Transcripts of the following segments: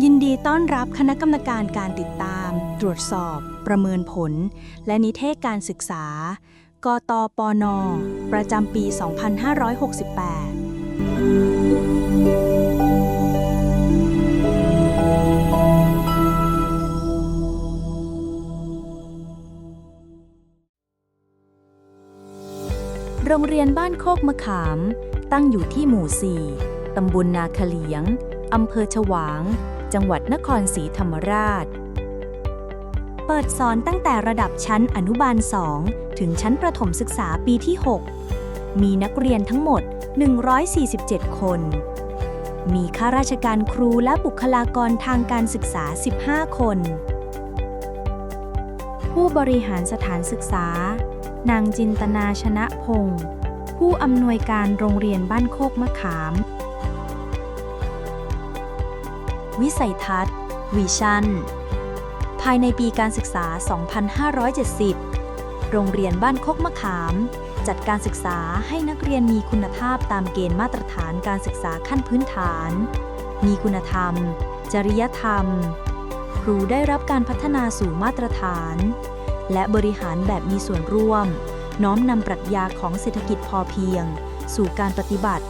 ยินดีต้อนรับคณะกรรมการการติดตาม ตรวจสอบ ประเมินผล และนิเทศการศึกษา กตปน ประจำปี 2568โรงเรียนบ้านโคกมะขาม ตั้งอยู่ที่หมู่ 4 ตำบลนาคเลียง อำเภอฉวาง จังหวัดนครศรีธรรมราช เปิดสอนตั้งแต่ระดับชั้นอนุบาล 2 ถึงชั้นประถมศึกษาปีที่ 6 มีนักเรียนทั้งหมด 147 คน มีข้าราชการครูและบุคลากรทางการศึกษา 15 คน ผู้บริหารสถานศึกษา นางจินตนาชนะพงศ์ผู้อำนวยการโรงเรียนบ้านโคกมะขาม วิสัยทัศน์วิชั่น ภายในปีการศึกษา 2570 โรงเรียนบ้านโคกมะขาม จัดการศึกษาให้นักเรียนมีคุณภาพตามเกณฑ์มาตรฐานการศึกษาขั้นพื้นฐาน มีคุณธรรม จริยธรรม ครูได้รับการพัฒนาสู่มาตรฐาน และบริหารแบบมีส่วนร่วม น้อมนำปรัชญาของเศรษฐกิจพอเพียง สู่การปฏิบัติ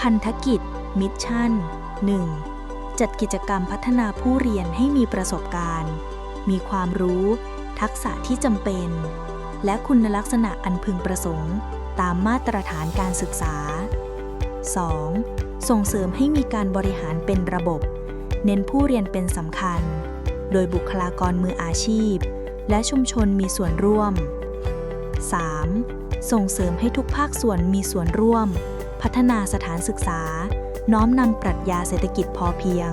พันธกิจ มิชชั่น 1. จัดกิจกรรมพัฒนาผู้เรียนให้มีประสบการณ์ มีความรู้ ทักษะที่จำเป็น และคุณลักษณะอันพึงประสงค์ ตามมาตรฐานการศึกษา 2. ส่งเสริมให้มีการบริหารเป็นระบบ เน้นผู้เรียนเป็นสำคัญ โดยบุคลากรมืออาชีพ และชุมชนมีส่วนร่วม 3. ส่งเสริมให้ทุกภาคส่วนมีส่วนร่วม พัฒนาสถานศึกษา น้อมนำปรัชญาเศรษฐกิจพอเพียง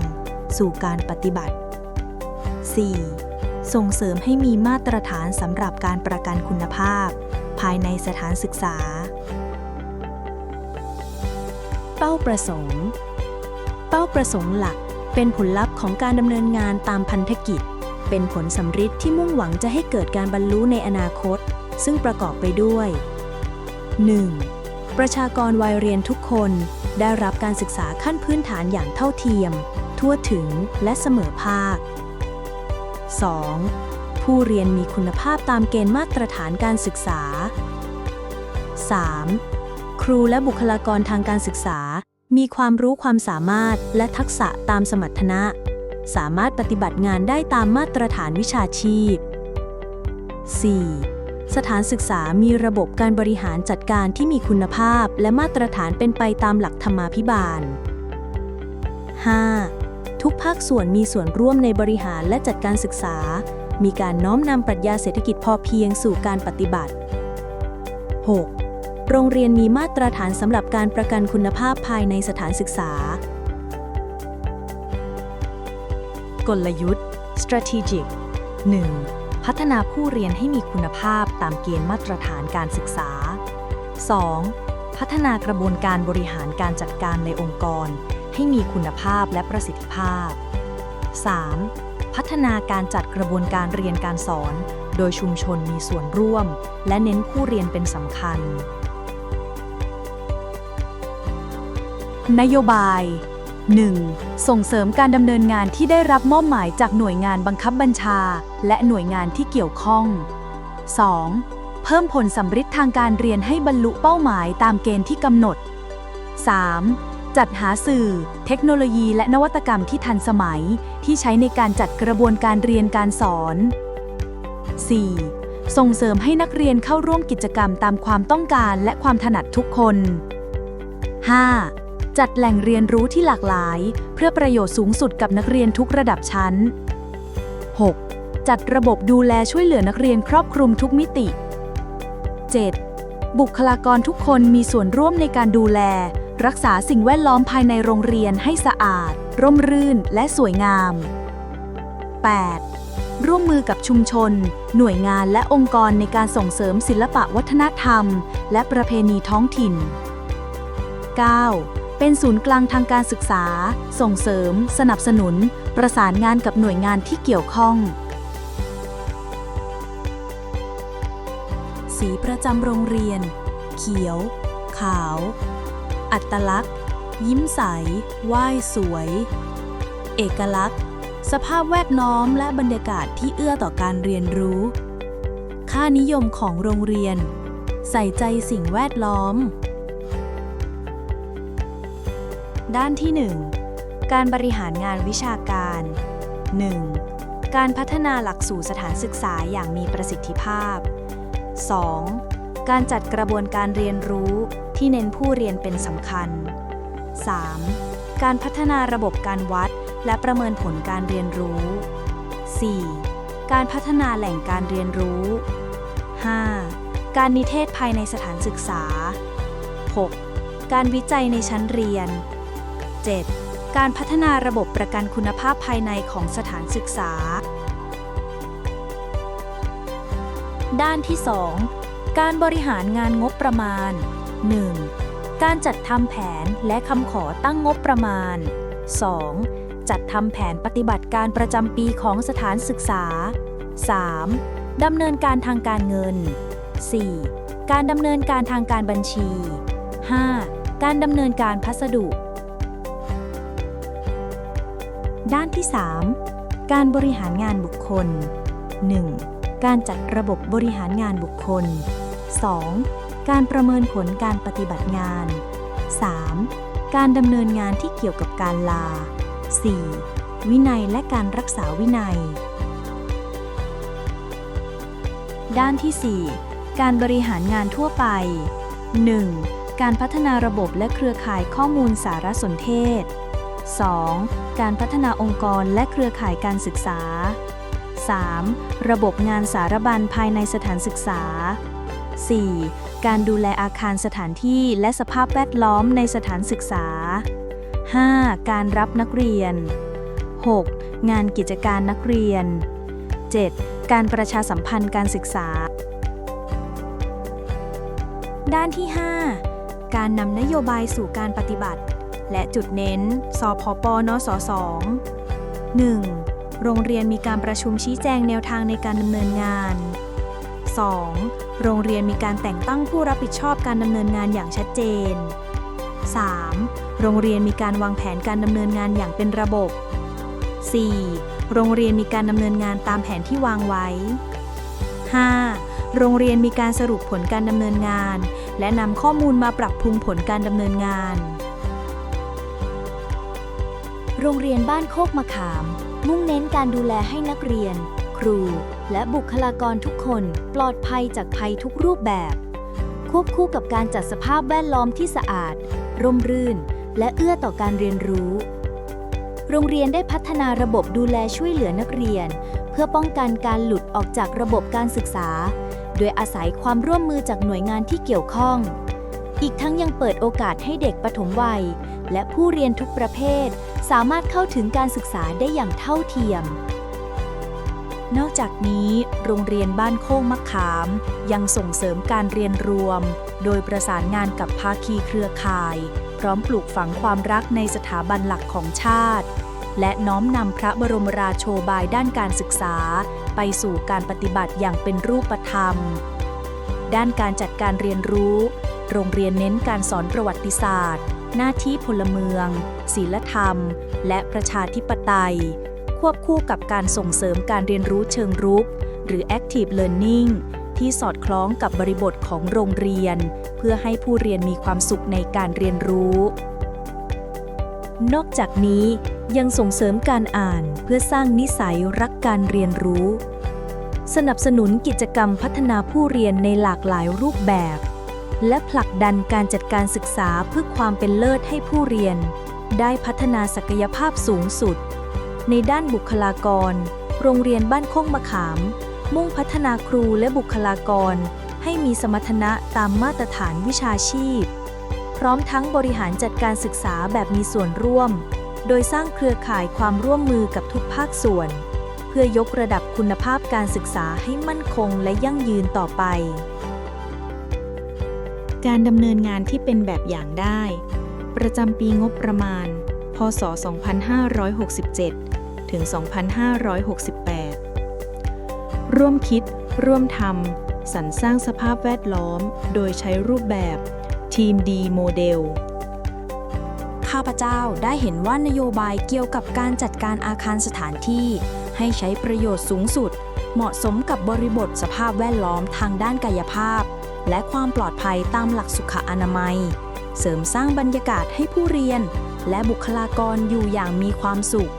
สู่การปฏิบัติ 4. ส่งเสริมให้มีมาตรฐานสำหรับการประกันคุณภาพ ภายในสถานศึกษา เป้าประสงค์ เป้าประสงค์หลักเป็นผลลัพธ์ของการดำเนินงานตามพันธกิจ เป็นผลสำฤทธิ์ที่มุ่งหวังจะให้เกิดการบรรลุในอนาคต ซึ่งประกอบไปด้วย 1. ประชากรวัยเรียนทุกคนได้รับการศึกษาขั้นพื้นฐานอย่างเท่าเทียม ทั่วถึงและเสมอภาค 2. ผู้เรียนมีคุณภาพตามเกณฑ์มาตรฐานการศึกษา 3. ครูและบุคลากรทางการศึกษา มีความรู้ความสามารถและทักษะตามสมรรถนะ สามารถปฏิบัติงานได้ตามมาตรฐานวิชาชีพ 4. สถานศึกษามีระบบการบริหารจัดการที่มีคุณภาพและมาตรฐานเป็นไปตามหลักธรรมาภิบาล 5. ทุกภาคส่วนมีส่วนร่วมในบริหารและจัดการศึกษา มีการน้อมนำปรัชญาเศรษฐกิจพอเพียงสู่การปฏิบัติ 6. โรงเรียนมีมาตรฐานสำหรับการประกันคุณภาพภายในสถานศึกษา กลยุทธ์ strategic 1. พัฒนาผู้เรียนให้มีคุณภาพตามเกณฑ์มาตรฐานการศึกษา 2. พัฒนากระบวนการบริหารการจัดการในองค์กร ให้มีคุณภาพและประสิทธิภาพ 3. พัฒนาการจัดกระบวนการเรียนการสอน โดยชุมชนมีส่วนร่วม และเน้นผู้เรียนเป็นสำคัญ นโยบาย 1. ส่งเสริมการดำเนินงานที่ได้รับมอบหมายจากหน่วยงานบังคับบัญชา และหน่วยงานที่เกี่ยวข้อง 2. เพิ่มผลสำฤทธิ์ทางการเรียนให้บรรลุเป้าหมายตามเกณฑ์ที่กำหนด 3. จัดหาสื่อ เทคโนโลยีและนวัตกรรมที่ทันสมัย ที่ใช้ในการจัดกระบวนการเรียนการสอน 4. ส่งเสริมให้นักเรียนเข้าร่วมกิจกรรมตามความต้องการและความถนัดทุกคน 5. จัดแหล่งเรียนรู้ที่หลากหลาย เพื่อประโยชน์สูงสุดกับนักเรียนทุกระดับชั้น 6. จัดระบบดูแลช่วยเหลือนักเรียนครอบคลุมทุกมิติ 7. บุคลากรทุกคนมีส่วนร่วมในการดูแล รักษาสิ่งแวดล้อมภายในโรงเรียนให้สะอาด ร่มรื่นและสวยงาม 8. ร่วมมือกับชุมชน หน่วยงานและองค์กรในการส่งเสริมศิลปะวัฒนธรรม และประเพณีท้องถิ่น 9. เป็นศูนย์กลางทางการศึกษา ส่งเสริม สนับสนุน ประสานงานกับหน่วยงานที่เกี่ยวข้อง สีประจำโรงเรียน เขียว ขาว อัตลักษณ์ ยิ้มใสว่ายสวย เอกลักษณ์ สภาพแวดล้อมและบรรยากาศที่เอื้อต่อการเรียนรู้ ค่านิยมของโรงเรียน ใส่ใจสิ่งแวดล้อม ด้านที่ 1 การบริหารงานวิชาการ 1. การพัฒนาหลักสูตรสถานศึกษาอย่างมีประสิทธิภาพ 2. การจัดกระบวนการเรียนรู้ที่เน้นผู้เรียนเป็นสำคัญ 3. การพัฒนาระบบการวัดและประเมินผลการเรียนรู้ 4. การพัฒนาแหล่งการเรียนรู้ 5. การนิเทศภายในสถานศึกษา 6. การวิจัยในชั้นเรียน 7. การพัฒนาระบบประกันคุณภาพภายในของสถานศึกษา ด้านที่ 2 การบริหารงานงบประมาณ 1. การจัดทำแผนและคำขอตั้งงบประมาณ 2. จัดทำแผนปฏิบัติการประจำปีของสถานศึกษา 3. ดำเนินการทางการเงิน 4. การดำเนินการทางการบัญชี 5. การดำเนินการพัสดุ ด้านที่ 3 การบริหารงานบุคคล 1. การจัดระบบบริหารงานบุคคล 2. การประเมินผลการปฏิบัติงาน 3. การดำเนินงานที่เกี่ยวกับการลา 4. วินัยและการรักษาวินัย ด้านที่ 4 การบริหารงานทั่วไป 1. การพัฒนาระบบและเครือข่ายข้อมูลสารสนเทศ 2. การพัฒนาองค์กรและเครือข่ายการศึกษา 3. ระบบงานสารบัญภายในสถานศึกษา 4. การดูแลอาคารสถานที่และสภาพแวดล้อมในสถานศึกษา 5. การรับนักเรียน 6. งานกิจการนักเรียน 7. การประชาสัมพันธ์การศึกษา ด้านที่ 5 การนำนโยบายสู่การปฏิบัติ และจุดเน้น สพปนสส 1. โรงเรียนมีการประชุมชี้แจงแนวทางในการดำเนินงาน 2. โรงเรียนมีการแต่งตั้งผู้รับผิดชอบการดำเนินงานอย่างชัดเจน 3. โรงเรียนมีการวางแผนการดำเนินงานอย่างเป็นระบบ 4. โรงเรียนมีการดำเนินงานตามแผนที่วางไว้ 5. โรงเรียนมีการสรุปผลการดำเนินงาน และนำข้อมูลมาปรับปรุงผลการดำเนินงาน โรงเรียนบ้านโคกมะขาม มุ่งเน้นการดูแลให้นักเรียน ครู และบุคลากรทุกคนปลอดภัยจากภัยทุกรูปแบบ ควบคู่กับการจัดสภาพแวดล้อมที่สะอาด ร่มรื่น และเอื้อต่อการเรียนรู้ โรงเรียนได้พัฒนาระบบดูแลช่วยเหลือนักเรียน เพื่อป้องกันการหลุดออกจากระบบการศึกษา โดยอาศัยความร่วมมือจากหน่วยงานที่เกี่ยวข้อง อีกทั้งยังเปิดโอกาสให้เด็กปฐมวัย และผู้เรียนทุกประเภท สามารถเข้าถึงการศึกษาได้อย่างเท่าเทียม นอกจากนี้ โรงเรียนบ้านโค้งมะขาม ยังส่งเสริมการเรียนรวม โดยประสานงานกับภาคีเครือข่าย พร้อมปลูกฝังความรักในสถาบันหลักของชาติ และน้อมนำพระบรมราโชบายด้านการศึกษา ไปสู่การปฏิบัติอย่างเป็นรูปธรรม ด้านการจัดการเรียนรู้ โรงเรียนเน้นการสอนประวัติศาสตร์ หน้าที่พลเมือง ศีลธรรม และประชาธิปไตย ควบคู่กับการส่งเสริมการเรียนรู้เชิงรุก หรือ active learning ที่สอดคล้องกับบริบทของโรงเรียน เพื่อให้ผู้เรียนมีความสุขในการเรียนรู้ นอกจากนี้ยังส่งเสริมการอ่านเพื่อสร้างนิสัยรักการเรียนรู้ สนับสนุนกิจกรรมพัฒนาผู้เรียนในหลากหลายรูปแบบ และผลักดันการจัดการศึกษาเพื่อความเป็นเลิศให้ผู้เรียน ได้พัฒนาศักยภาพสูงสุด ในด้านบุคลากร โรงเรียนบ้านโค้งมะขาม มุ่งพัฒนาครูและบุคลากร ให้มีสมรรถนะตามมาตรฐานวิชาชีพ พร้อมทั้งบริหารจัดการศึกษาแบบมีส่วนร่วม โดยสร้างเครือข่ายความร่วมมือกับทุกภาคส่วน เพื่อยกระดับคุณภาพการศึกษาให้มั่นคงและยั่งยืนต่อไป การดำเนินงานที่เป็นแบบอย่างได้ ประจำปีงบประมาณ พศ 2567 ถึง 2568 ร่วมคิด ร่วมทำสรรสร้างสภาพแวดล้อม โดยใช้รูปแบบทีมดีโมเดลคาพเจ้าได้เห็นว่านโยบายเกี่ยวกับการจัดการอาคารสถานที่ ให้ใช้ประโยชน์สูงสุด เหมาะสมกับบริบทสภาพแวดล้อมทางด้านกายภาพ และความปลอดภัยตามหลักสุขอนามัย เสริมสร้างบรรยากาศให้ผู้เรียน และบุคลากรอยู่อย่างมีความสุข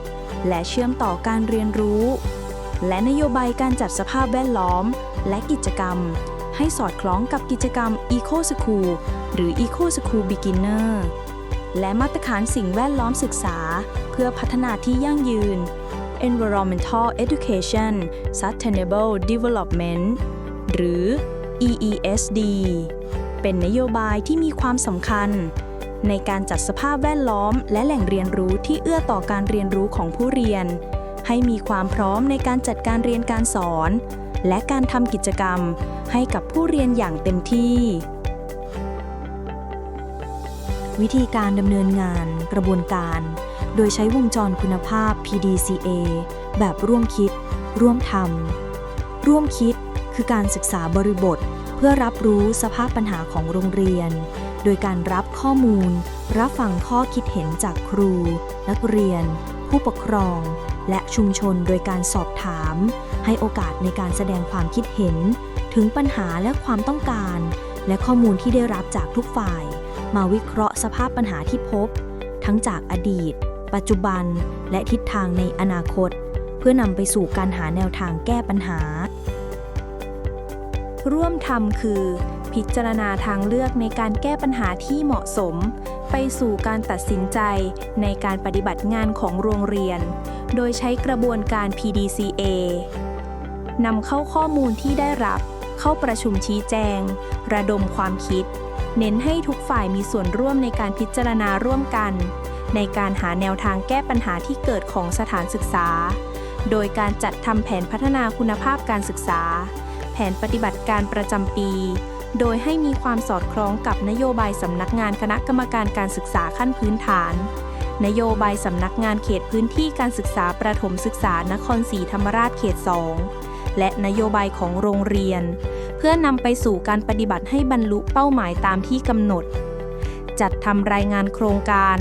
และเชื่อมต่อการเรียนรู้ และนโยบายการจัดสภาพแวดล้อม และกิจกรรม ให้สอดคล้องกับกิจกรรม Eco School หรือ Eco School Beginner และมาตรฐานสิ่งแวดล้อมศึกษา เพื่อพัฒนาที่ยั่งยืน Environmental Education Sustainable Development หรือ EESD เป็นนโยบายที่มีความสำคัญ ในการจัดสภาพแวดล้อม และแหล่งเรียนรู้ที่เอื้อต่อการเรียนรู้ของผู้เรียน ให้มีความพร้อมในการจัดการเรียนการสอน และการทำกิจกรรม ให้กับผู้เรียนอย่างเต็มที่ วิธีการดำเนินงาน กระบวนการ โดยใช้วงจรคุณภาพ PDCA แบบร่วมคิด ร่วมทำร่วมคิด คือการศึกษาบริบท เพื่อรับรู้สภาพปัญหาของโรงเรียน โดยการรับข้อมูล รับฟังข้อคิดเห็นจากครู นักเรียน ผู้ปกครอง และชุมชนโดยการสอบถาม ให้โอกาสในการแสดงความคิดเห็น ถึงปัญหาและความต้องการ และข้อมูลที่ได้รับจากทุกฝ่าย มาวิเคราะห์สภาพปัญหาที่พบ ทั้งจากอดีต ปัจจุบัน และทิศทางในอนาคต เพื่อนำไปสู่การหาแนวทางแก้ปัญหา ร่วมทำคือ พิจารณาทางเลือกในการแก้ปัญหาที่เหมาะสม ไปสู่การตัดสินใจในการปฏิบัติงานของโรงเรียน โดยใช้กระบวนการ PDCA นำเข้าข้อมูลที่ได้รับ เข้าประชุมชี้แจง ระดมความคิด เน้นให้ทุกฝ่ายมีส่วนร่วมในการพิจารณาร่วมกัน ในการหาแนวทางแก้ปัญหาที่เกิดของสถานศึกษา โดยการจัดทำแผนพัฒนาคุณภาพการศึกษา นปฏิบัติการประจำปี โดยให้มีความสอดคล้องกับนโยบายสำนักงานคณะกรรมการการศึกษาขั้นพื้นฐาน นโยบายสำนักงานเขตพื้นที่การศึกษาประถมศึกษานครศรีธรรมราชเขต 2 และนโยบายของโรงเรียน เพื่อนำไปสู่การปฏิบัติให้บรรลุเป้าหมายตามที่กำหนด จัดทำรายงานโครงการ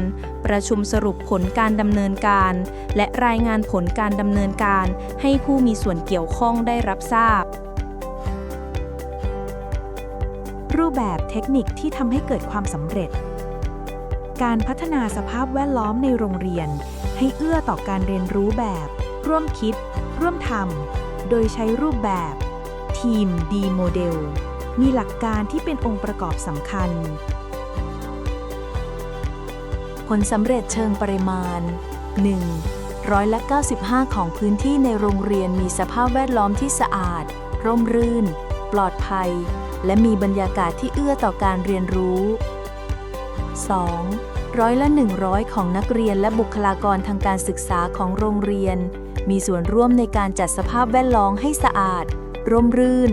ประชุมสรุปผลการดำเนินการ และรายงานผลการดำเนินการให้ผู้มีส่วนเกี่ยวข้องได้รับทราบ รูปแบบเทคนิคที่ทำให้เกิดความสำเร็จ การพัฒนาสภาพแวดล้อมในโรงเรียน ให้เอื้อต่อการเรียนรู้แบบ ร่วมคิด ร่วมทำโดยใช้รูปแบบ ทีมดีโมเดลมีหลักการที่เป็นองค์ประกอบสำคัญ ผลสำเร็จเชิงปริมาณ 1. ร้อยละ95 ของพื้นที่ในโรงเรียนมีสภาพแวดล้อมที่สะอาด ร่มรื่น ปลอดภัย และมีบรรยากาศที่เอื้อต่อการเรียนรู้ 2. ร้อยละ 100 ของนักเรียนและบุคลากรทางการศึกษาของโรงเรียน มีส่วนร่วมในการจัดสภาพแวดล้อมให้สะอาด ร่มรื่น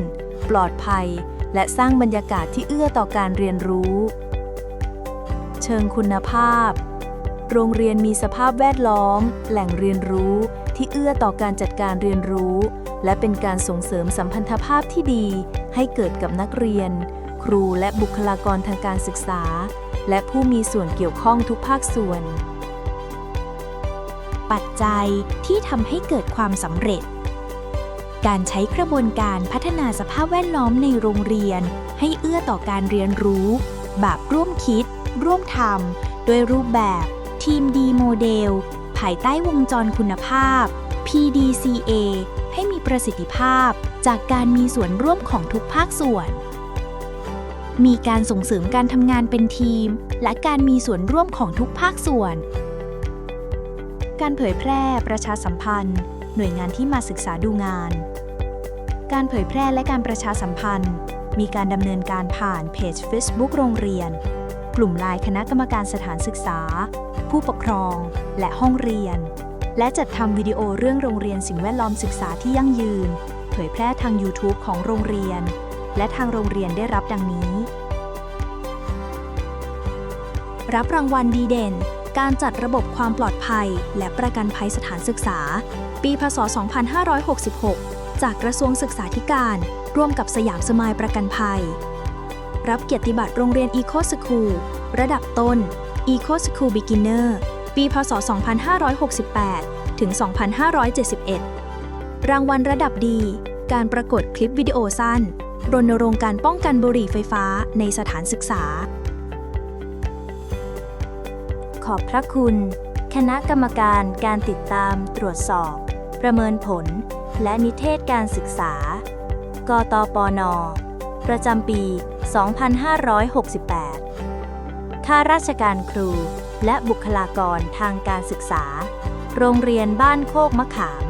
ปลอดภัย และสร้างบรรยากาศที่เอื้อต่อการเรียนรู้ เชิงคุณภาพ โรงเรียนมีสภาพแวดล้อม แหล่งเรียนรู้ที่เอื้อต่อการจัดการเรียนรู้ และเป็นการส่งเสริมสัมพันธภาพที่ดี ให้เกิดกับนักเรียน ครูและบุคลากรทางการศึกษา และผู้มีส่วนเกี่ยวข้องทุกภาคส่วน ปัจจัยที่ทำให้เกิดความสำเร็จ การใช้กระบวนการพัฒนาสภาพแวดล้อมในโรงเรียน ให้เอื้อต่อการเรียนรู้ แบบร่วมคิด ร่วมทำโดยรูปแบบ ทีมดีโมเดล ภายใต้วงจรคุณภาพ PDCA ให้มีประสิทธิภาพ จากการมีส่วนร่วมของทุกภาคส่วน มีการส่งเสริมการทำงานเป็นทีม และการมีส่วนร่วมของทุกภาคส่วน การเผยแพร่ประชาสัมพันธ์ หน่วยงานที่มาศึกษาดูงาน การเผยแพร่และการประชาสัมพันธ์ มีการดำเนินการผ่านเพจ Facebook โรงเรียน กลุ่มไลน์คณะกรรมการสถานศึกษา ผู้ปกครอง และห้องเรียนและจัดทำวิดีโอเรื่องโรงเรียนสิ่งแวดล้อมศึกษาที่ยั่งยืน ผยแพร่ทาง YouTube ของโรงเรียน และทางโรงเรียนได้รับดังนี้ รับรางวัลดีเด่น การจัดระบบความปลอดภัย และประกันภัยสถานศึกษา ปีพศ 2566 จากกระทรวงศึกษาธิการ ร่วมกับสยามสมายประกันภัย รับเกียรติบัตรโรงเรียนอีโคสคูลระดับต้น Eco School Beginner ปี พศ 2568 ถึง 2571 รางวัลระดับดี การประกวดคลิปวิดีโอสั้น รณรงค์การป้องกันบุหรี่ไฟฟ้าในสถานศึกษา ขอบพระคุณ คณะกรรมการการติดตามตรวจสอบ ประเมินผล และนิเทศการศึกษา กตปน ประจำปี 2568 ข้าราชการครูและบุคลากรทางการศึกษา โรงเรียนบ้านโคกมะขาม